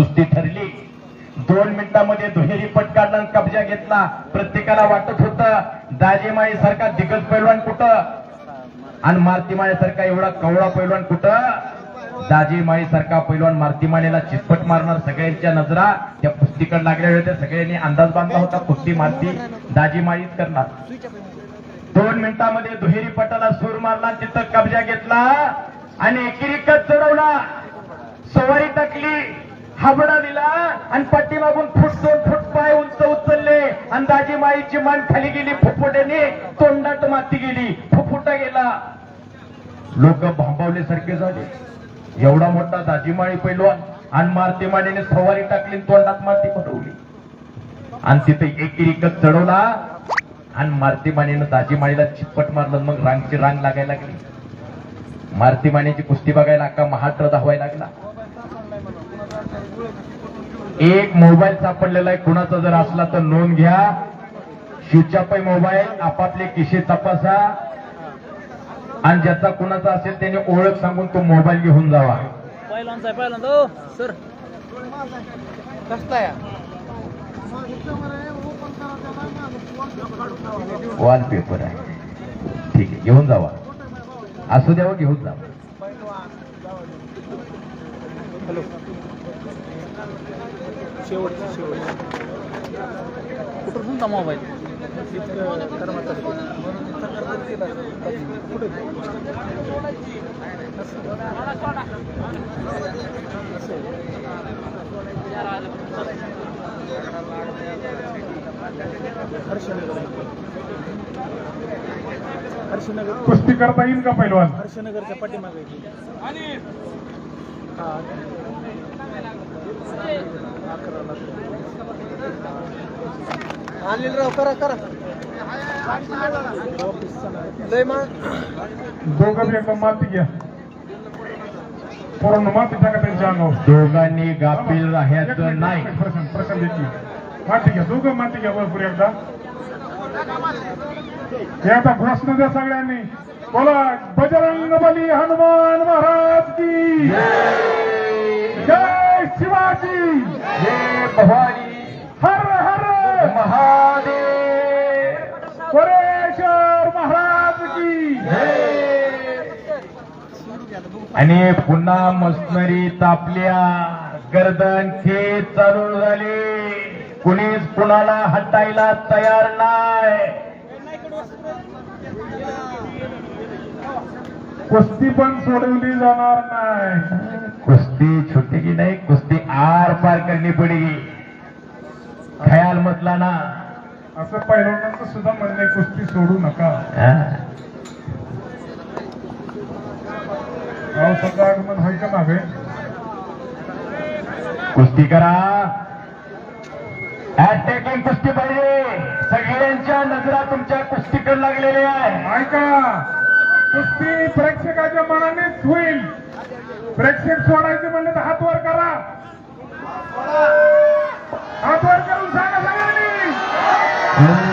कुस्ती ठरली. दोन मिनिटांमध्ये दुहेरी पट काढला कब्जा घेतला. प्रत्येकाला वाटत होतं दाजीमाई सारखा दिग्गज पैलवान कुठं? आणि मारतीमाळे सारखा एवढा कवळा पैलवान कुठं? दाजीमाई सारखा पैलवान मारतीमाळेला चितपट मारणार सगळ्यांच्या नजरा. त्या कुस्तीकडे लागल्या होत्या सगळ्यांनी अंदाज बांधला होता कुस्ती मारती दाजीमाईच करणार. दोन मिनिटांमध्ये दुहेरी पटाला सूर मारला तिथं कब्जा घेतला आणि एकेरिकच चढवला सवारी टाकली. हाबडा दिला आणि पाठीमागून फुट दोन फुट पाय उंच उचलले. आणि दाजीमाईची मान खाली गेली फुफुट्याने तोंडात माती गेली. फुफुटा गेला. लोक भांबावल्यासारखे झाले. एवढा मोठा दाजीमाळी पैलवान आणि मारतीमानेने सवारी टाकली आणि तोंडात माती पडवली. आणि तिथे एकेरिकच चढवला आणि मारुतीमानेनं दाजीमाळीला चिप्पट मारलं मग रांगची रांग लागायला लागली. मारुतीमानेची कुस्ती बघायला अक्का महात्र धावायला लागला. एक मोबाईल सापडलेला आहे. कुणाचा जर असला तर नोंद घ्या. शिवचापै मोबाईल आपापले किशे तपासा. आणि ज्याचा कुणाचा असेल त्याने ओळख सांगून तो मोबाईल घेऊन जावा. सर. वॉलपेपर आहे. ठीक आहे घेऊन जावा. असू द्यावं घेऊन जावा. हॅलो. शेवट शेवट कुठं तुमचा मोबाईल कुठे कुस्ती करता येईल का पैलवान? हर्षनगरच्या पाठीमागे हा. राव करा करा. लय मा दोघं एकदम माती घ्या. पूर्ण माती टाका त्यांच्या अंगावर. दोघांनी गाफील राहायचं नाही. प्रश्न प्रश्न माती घ्या दोघं माती घ्या भरपूर एकदा. हे आता घोषणा द्या सगळ्यांनी. बोला बजरंग बली हनुमान महाराज की जय शिवाजी. जय भवानी हर हर महादेव. परेश्वर महाराज की आणि पुन्हा मशनरी तापल्या गर्दन खेच चालू झाली. कुणीच कुणाला हटायला तयार नाही. कुस्ती पण सोडवली जाणार नाही. कुस्ती छुटेगी नहीं कुस्ती आर पार करनी पडेगी खयाल मतला ना. असं पहिलवानांचं सुद्धा म्हणणं कुस्ती सोडू नका. पावसाचं आगमन व्हायचं मागे. कुस्ती करा. अटॅकिंग कुस्ती पाहिजे. सगळ्यांच्या नजरा तुमच्या कुस्तीकडे लागलेल्या आहे ऐका कुस्ती प्रेक्षकाच्या मनानेच होईल. प्रेक्षक सोडायचे म्हणले तर हात वर करा. हात वर करून सांगा सगळ्यांनी.